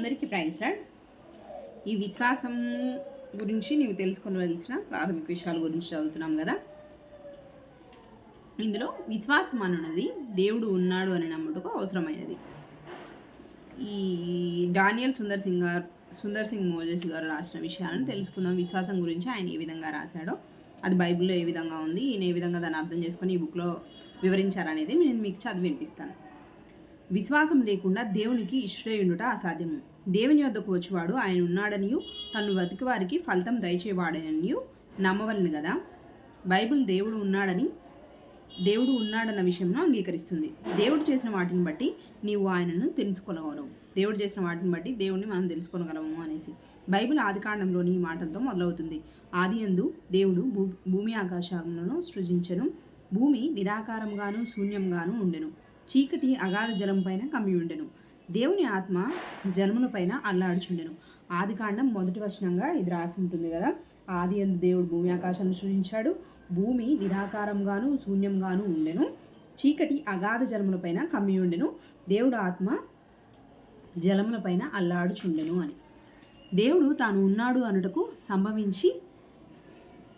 అందరికీ praise lord ఈ విశ్వాసం గురించి నీవు తెలుసుకోవలసిన ప్రాథమిక విషయాల గురించి చదువుతున్నాం కదా. ఇందులో విశ్వాసం అనున్నది దేవుడు ఉన్నాడు అని నమ్ముటకు అవసరమైనది. ఈ డానియల్ సుందర్ సింగ్ గారు సుందర్ సింగ్ మోజెస్ గారు రాసిన విషయాలను తెలుసుకుందాం. విశ్వాసం గురించి ఆయన ఏ విధంగా రాశాడో అది బైబిల్లో ఏ విధంగా ఉంది ఈయన ఏ విధంగా దాన్ని అర్థం చేసుకొని ఈ బుక్లో వివరించారనేది నేను మీకు చదివి వినిపిస్తాను. విశ్వాసం లేకుండా దేవునికి ఇష్టయుండుట అసాధ్యము. దేవుని వద్దకు వచ్చేవాడు ఆయన ఉన్నాడనియు తను బతికి వారికి ఫలితం దయచేవాడనియు నమ్మవలను కదా బైబిల్ దేవుడు ఉన్నాడని దేవుడు ఉన్నాడన్న విషయంలో అంగీకరిస్తుంది. దేవుడు చేసిన వాటిని బట్టి నీవు ఆయనను తెలుసుకోగలవు దేవుడు చేసిన వాటిని బట్టి దేవుడిని మనం తెలుసుకోగలము అనేసి. బైబిల్ ఆదికాండంలోని ఈ మాటలతో మొదలవుతుంది. ఆది ఎందు దేవుడు భూ భూమి ఆకాశములను సృజించను. భూమి నిరాకారంగాను శూన్యంగాను ఉండెను. చీకటి అగాధ జలం పైన కమ్మి ఉండెను దేవుని ఆత్మ జన్మల పైన అల్లాడుచుండెను. ఆది కాండం మొదటి వచనంగా ఇది రాసి ఉంటుంది కదా? ఆది అందు దేవుడు భూమి ఆకాశాన్ని సృజించాడు. భూమి నిరాకారంగాను శూన్యంగాను ఉండెను. చీకటి అగాధ జలములపైన కమ్మి ఉండెను. దేవుడు ఆత్మ జలములపైన అల్లాడుచుండెను అని. దేవుడు తాను ఉన్నాడు అనుటకు సంభవించి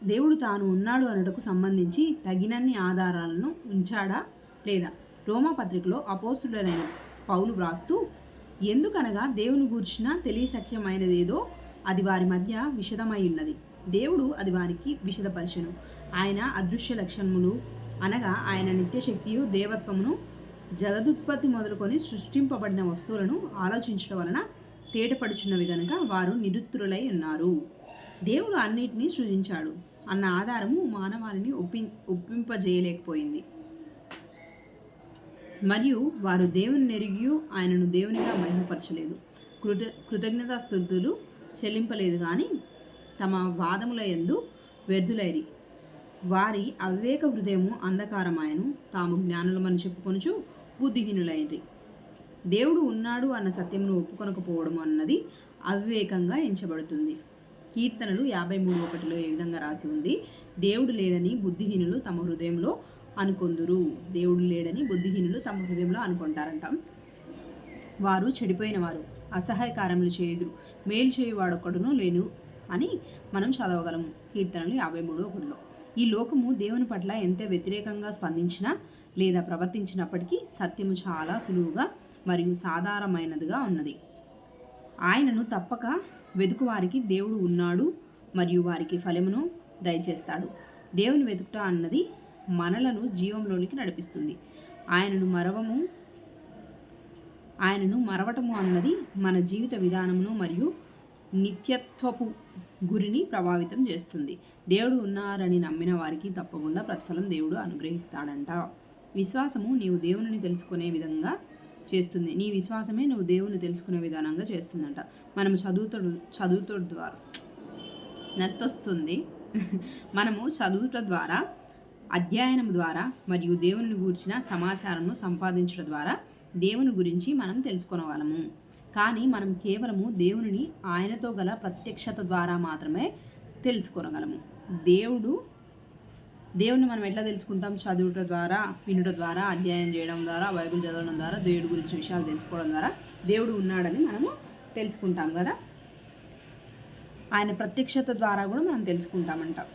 దేవుడు తాను ఉన్నాడు అనుటకు సంబంధించి తగినన్ని ఆధారాలను ఉంచాడా లేదా? రోమా పత్రికలో అపోస్తుడైన పౌలు వ్రాస్తూ ఎందుకనగా దేవుని గూర్చిన తెలియశక్యమైనదేదో అది వారి మధ్య విషదమై ఉన్నది దేవుడు అది వారికి విషదపరచను. ఆయన అదృశ్య లక్షణములు అనగా ఆయన నిత్యశక్తియు దేవత్వమును జగదుత్పత్తి మొదలుకొని సృష్టింపబడిన వస్తువులను ఆలోచించడం వలన తేటపడుచున్నవి గనుక వారు నిరుత్తురులై ఉన్నారు. దేవుడు అన్నిటినీ సృజించాడు. అన్న ఆధారము మానవాళిని ఒప్పి ఒప్పింపజేయలేకపోయింది. మరియు వారు దేవుని నెరిగి ఆయనను దేవునిగా మహిమపరచలేదు. కృత కృతజ్ఞతాస్థుతులు చెల్లింపలేదు కానీ తమ వాదముల ఎందు వ్యర్థులైరి. వారి అవివేక హృదయము అంధకారమాయను. తాము జ్ఞానులమని చెప్పుకొనుచు బుద్ధిహీనులైరి. దేవుడు ఉన్నాడు అన్న సత్యమును ఒప్పుకొనకపోవడం అన్నది అవివేకంగా ఎంచబడుతుంది. కీర్తనలు యాభై మూడు ఒకటిలో ఏ విధంగా రాసి ఉంది? దేవుడు లేడని బుద్ధిహీనులు తమ హృదయంలో అనుకొందురు. దేవుడు లేడని బుద్ధిహీనులు తమ హృదయంలో అనుకుంటారంట. వారు చెడిపోయిన వారు అసహాయకారములు చేయుదురు. మేలు చేయువాడొక్కడును లేను అని మనం చదవగలము. కీర్తనలు యాభై మూడు ఒకటిలో ఈ లోకము దేవుని పట్ల ఎంత వ్యతిరేకంగా స్పందించినా లేదా ప్రవర్తించినప్పటికీ సత్యము చాలా సులువుగా మరియు సాధారణమైనదిగా ఉన్నది. ఆయనను తప్పక వెతుకువారికి దేవుడు ఉన్నాడు మరియు వారికి ఫలమును దయచేస్తాడు. దేవుని వెతుకుట అన్నది మనలను జీవంలోనికి నడిపిస్తుంది. ఆయనను మరవము ఆయనను మరవటము అన్నది మన జీవిత విధానమును మరియు నిత్యత్వపు గురిని ప్రభావితం చేస్తుంది. దేవుడు ఉన్నారని నమ్మిన వారికి తప్పకుండా ప్రతిఫలం దేవుడు అనుగ్రహిస్తాడంట. విశ్వాసము నీవు దేవుని తెలుసుకునే విధంగా చేస్తుంది. నీ విశ్వాసమే నువ్వు దేవుని తెలుసుకునే విధానంగా చేస్తుందంట. మనం చదువుతడు చదువుతడు ద్వారా నెత్తొస్తుంది. మనము చదువుట ద్వారా అధ్యయనం ద్వారా మరియు దేవుని గూర్చిన సమాచారంను సంపాదించడం ద్వారా దేవుని గురించి మనం తెలుసుకునగలము. కానీ మనం కేవలము దేవునిని ఆయనతో గల ప్రత్యక్షత ద్వారా మాత్రమే తెలుసుకొనగలము. దేవుడు దేవుని మనం ఎట్లా తెలుసుకుంటాం? చదువుట ద్వారా వినుట ద్వారా అధ్యయనం చేయడం ద్వారా బైబిల్ చదవడం ద్వారా దేవుడి గురించి విషయాలు తెలుసుకోవడం ద్వారా దేవుడు ఉన్నాడని మనము తెలుసుకుంటాం కదా? ఆయన ప్రత్యక్షత ద్వారా కూడా మనం తెలుసుకుంటామంటాం.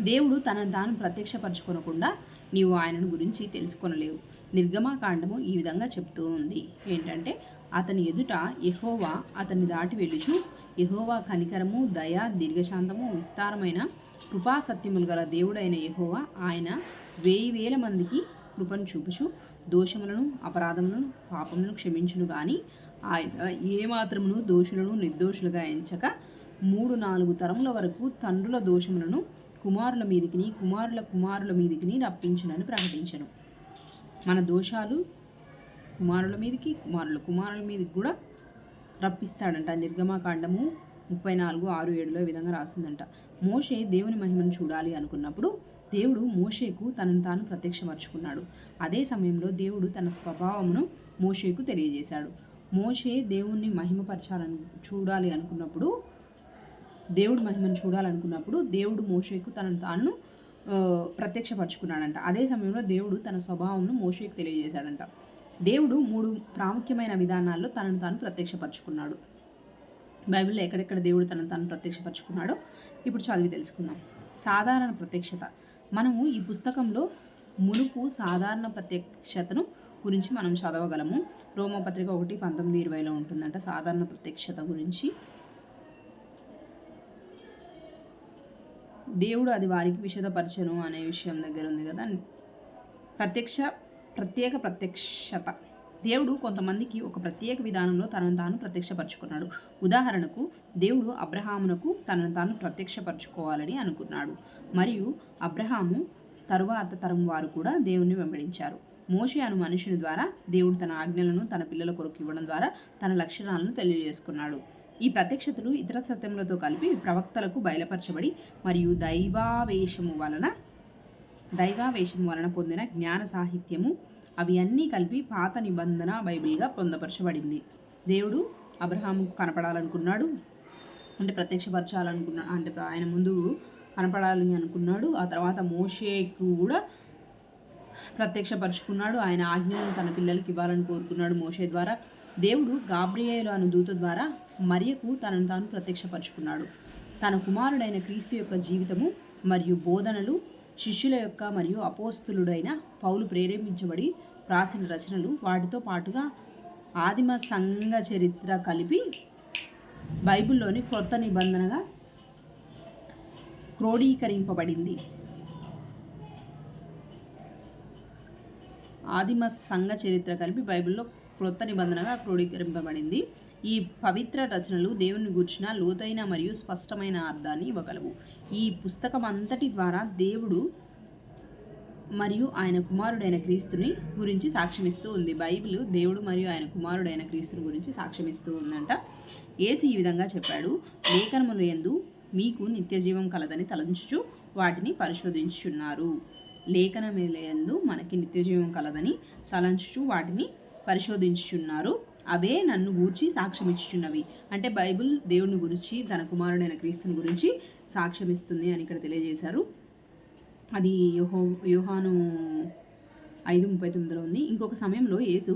దేవుడు తనను తాను ప్రత్యక్షపరచుకొనకుండా నీవు ఆయనను గురించి తెలుసుకొనలేవు. నిర్గమాకాండము ఈ విధంగా చెప్తూ ఉంది. ఏంటంటే అతని ఎదుట యహోవా అతన్ని దాటి వెళ్ళుచు యహోవా కనికరము దయ దీర్ఘశాంతము విస్తారమైన కృపాసత్యములు గల దేవుడైన యహోవా ఆయన వేయి వేల మందికి కృపను చూపుచు దోషములను అపరాధములను పాపములను క్షమించును కానీ ఆయన ఏమాత్రమును దోషులను నిర్దోషులుగా ఎంచక మూడు నాలుగు తరముల వరకు తండ్రుల దోషములను కుమారుల మీదికిని కుమారుల కుమారుల మీదికి రప్పించునని ప్రకటించను. మన దోషాలు కుమారుల మీదకి కుమారుల కుమారుల మీదకి కూడా రప్పిస్తాడంట. నిర్గమాకాండము ముప్పై నాలుగు ఆరు ఏడులో ఈ విధంగా రాసిందంట. మోషే దేవుని మహిమను చూడాలి అనుకున్నప్పుడు దేవుడు మోషేకు తనను తాను ప్రత్యక్షపరుచుకున్నాడు అదే సమయంలో దేవుడు తన స్వభావమును మోషేకు తెలియజేశాడు. మోషే దేవుణ్ణి మహిమపరచాలని చూడాలి అనుకున్నప్పుడు దేవుడు మహిమను చూడాలనుకున్నప్పుడు దేవుడు మోషేకు తనను తాను ప్రత్యక్షపరచుకున్నాడంట. అదే సమయంలో దేవుడు తన స్వభావంను మోషేకు తెలియజేశాడంట. దేవుడు మూడు ప్రాముఖ్యమైన విధానాల్లో తనను తాను ప్రత్యక్షపరచుకున్నాడు. బైబిల్లో ఎక్కడెక్కడ దేవుడు తనను తాను ప్రత్యక్షపరచుకున్నాడో ఇప్పుడు చదివి తెలుసుకుందాం. సాధారణ ప్రత్యక్షత. మనము ఈ పుస్తకంలో మునుపు సాధారణ ప్రత్యక్షతను గురించి మనం చదవగలము. రోమపత్రిక ఒకటి పంతొమ్మిది ఇరవైలో ఉంటుందంట సాధారణ ప్రత్యక్షత గురించి. దేవుడు అది వారికి విషదపరచను అనే విషయం దగ్గర ఉంది కదా. ప్రత్యక్ష ప్రత్యేక ప్రత్యక్షత. దేవుడు కొంతమందికి ఒక ప్రత్యేక విధానంలో తనను తాను ప్రత్యక్షపరచుకున్నాడు. ఉదాహరణకు దేవుడు అబ్రహామునకు తనను తాను ప్రత్యక్షపరచుకోవాలని అనుకున్నాడు. మరియు అబ్రహాము తరువాత తరం వారు కూడా దేవుణ్ణి వెంబడించారు. మోషే అను మనుషుని ద్వారా దేవుడు తన ఆజ్ఞలను తన పిల్లల కొరకు ఇవ్వడం ద్వారా తన లక్షణాలను తెలియజేసుకున్నాడు. ఈ ప్రత్యక్షతలు ఇతర సత్యములతో కలిపి ప్రవక్తలకు బయలుపరచబడి మరియు దైవావేశము వలన దైవావేశము వలన పొందిన జ్ఞాన సాహిత్యము అవి అన్నీ కలిపి పాత నిబంధన బైబిల్గా పొందపరచబడింది. దేవుడు అబ్రహాముకు కనపడాలనుకున్నాడు అంటే ప్రత్యక్షపరచాలనుకున్నా అంటే ఆయన ముందు కనపడాలని అనుకున్నాడు ఆ తర్వాత మోషేకు కూడా ప్రత్యక్షపరుచుకున్నాడు ఆయన ఆజ్ఞలను తన పిల్లలకి ఇవ్వాలని కోరుకున్నాడు మోషే ద్వారా. దేవుడు గాబ్రియేలు అను దూత ద్వారా మరియకు తనను తాను ప్రత్యక్షపరుచుకున్నాడు. తన కుమారుడైన క్రీస్తు యొక్క జీవితము మరియు బోధనలు శిష్యుల యొక్క మరియు అపోస్తులుడైన పౌలు ప్రేరేపించబడి రాసిన రచనలు వాటితో పాటుగా ఆదిమ సంఘ చరిత్ర కలిపి బైబిల్లోని క్రొత్త నిబంధనగా క్రోడీకరింపబడింది. ఆదిమ సంఘ చరిత్ర కలిపి బైబిల్లో క్రొత్త నిబంధనగా క్రోడీకరింపబడింది. ఈ పవిత్ర రచనలు దేవుని గూర్చిన లోతైన మరియు స్పష్టమైన అర్థాన్ని ఇవ్వగలవు. ఈ పుస్తకం అంతటి ద్వారా దేవుడు మరియు ఆయన కుమారుడైన క్రీస్తుని గురించి సాక్ష్యమిస్తూ ఉంది. బైబిల్ దేవుడు మరియు ఆయన కుమారుడైన క్రీస్తుని గురించి సాక్ష్యమిస్తూ ఉందంట. ఏసు ఈ విధంగా చెప్పాడు లేఖనములు ఎందు మీకు నిత్య జీవం కలదని తలంచుచు వాటిని పరిశోధించున్నారు లేఖనములందు మనకి నిత్య జీవం కలదని తలంచుచు వాటిని పరిశోధించుచున్నారు. అవే నన్ను గూర్చి సాక్ష్యం ఇచ్చుచున్నవి అంటే బైబిల్ దేవుని గురించి తన కుమారుడైన క్రీస్తుని గురించి సాక్ష్యం ఇస్తుంది అని ఇక్కడ తెలియజేశారు. అది యోహో యోహాను ఐదు ముప్పై తొమ్మిదిలో ఉంది. ఇంకొక సమయంలో యేసు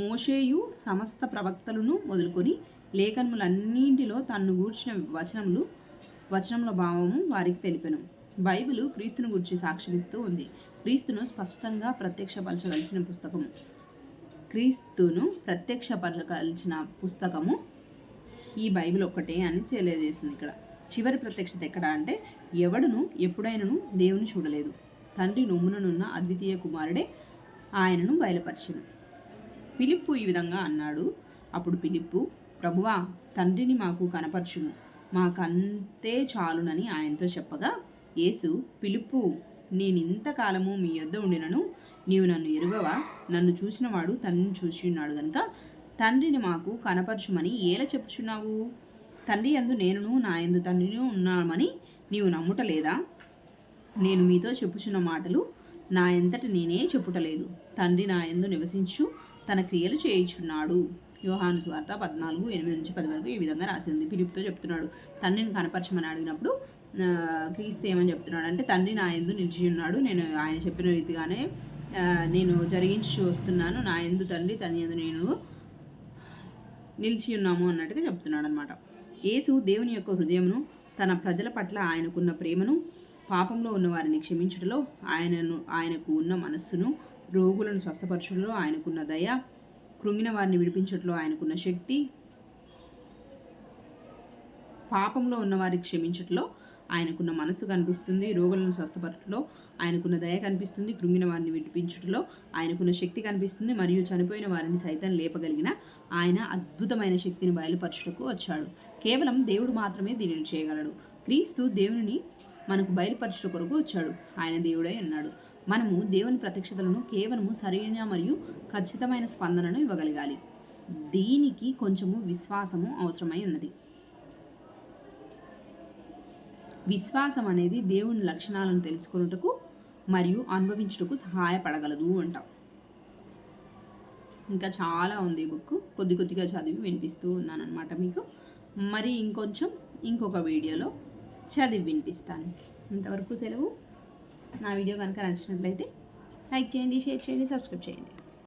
మోషేయు సమస్త ప్రవక్తలను మొదలుకొని లేఖనములన్నింటిలో తన్ను గూర్చిన వచనములు వచనముల భావము వారికి తెలిపెను. బైబిల్ క్రీస్తుని గురించి సాక్షిస్తూ ఉంది. క్రీస్తును స్పష్టంగా ప్రత్యక్షపరచవలసిన పుస్తకము. క్రీస్తును ప్రత్యక్షపరచవలసిన పుస్తకము ఈ బైబిల్ ఒక్కటే అని తెలియజేసింది ఇక్కడ. చివరి ప్రత్యక్షత ఎక్కడ అంటే ఎవడును ఎప్పుడైనను దేవుని చూడలేదు. తండ్రి నొమ్ముననున్న అద్వితీయ కుమారుడే ఆయనను బయలుపరిచను. పిలిప్పు ఈ విధంగా అన్నాడు అప్పుడు పిలిప్పు ప్రభువా తండ్రిని మాకు కనపరచును మాకంతే చాలునని ఆయనతో చెప్పగా యేసు పిలుపు నేనింతకాలము మీ యొద్ద ఉండినను నీవు నన్ను ఎరుగవా? నన్ను చూసినవాడు తండ్రిని చూసిన్నాడు గనుక తండ్రిని మాకు కనపరచుమని ఏల చెప్పుచున్నావు? తండ్రి ఎందు నేనును నా ఎందు తండ్రిని ఉన్నామని నీవు నమ్ముటలేదా? నేను మీతో చెప్పుచున్న మాటలు నా ఎంతటి నేనే చెప్పుటలేదు. తండ్రి నా ఎందు నివసించు తన క్రియలు చేయుచున్నాడు. యోహాను స్వార్త పద్నాలుగు ఎనిమిది నుంచి పది వరకు ఈ విధంగా రాసింది పిలుపుతో చెప్తున్నాడు. తండ్రిని కనపరచమని అడిగినప్పుడు క్రీస్తు ఏమని చెప్తున్నాడు అంటే తండ్రి నా ఎందు నిలిచి ఉన్నాడు. నేను ఆయన చెప్పిన రీతిగానే నేను జరిగించి చూస్తున్నాను. నా ఎందు తండ్రి తన ఎందు నేను నిలిచి ఉన్నాము అన్నట్టుగా చెప్తున్నాడు అనమాట యేసు దేవుని యొక్క హృదయమును తన ప్రజల పట్ల ఆయనకున్న ప్రేమను పాపంలో ఉన్న వారిని క్షమించడంలో ఆయనను ఆయనకు ఉన్న మనస్సును రోగులను స్వస్థపరచడంలో ఆయనకున్న దయ కృంగిన వారిని విడిపించట్లో ఆయనకున్న శక్తి పాపంలో ఉన్న వారిని క్షమించట్లో ఆయనకున్న మనసు కనిపిస్తుంది. రోగులను స్వస్థపరచలో ఆయనకున్న దయ కనిపిస్తుంది. కృంగిన వారిని విడిపించుటలో ఆయనకున్న శక్తి కనిపిస్తుంది. మరియు చనిపోయిన వారిని సైతం లేపగలిగిన ఆయన అద్భుతమైన శక్తిని బయలుపరచుటకు వచ్చాడు. కేవలం దేవుడు మాత్రమే దీనిని చేయగలడు. క్రీస్తు దేవుని మనకు బయలుపరచుట కొరకు వచ్చాడు. ఆయన దేవుడై అన్నాడు మనము దేవుని ప్రత్యక్షతలను కేవలము సరైన మరియు ఖచ్చితమైన స్పందనను ఇవ్వగలగాలి. దీనికి కొంచెము విశ్వాసము అవసరమై ఉన్నది. విశ్వాసం అనేది దేవుని లక్షణాలను తెలుసుకున్నటకు మరియు అనుభవించుటకు సహాయపడగలదు అంటాం. ఇంకా చాలా ఉంది ఈ బుక్ కొద్ది కొద్దిగా చదివి వినిపిస్తూ ఉన్నానమాట మీకు. మరి ఇంకొంచెం ఇంకొక వీడియోలో చదివి వినిపిస్తాను. ఇంతవరకు సెలవు. నా వీడియో కనుక నచ్చినట్లయితే లైక్ చేయండి షేర్ చేయండి సబ్స్క్రైబ్ చేయండి.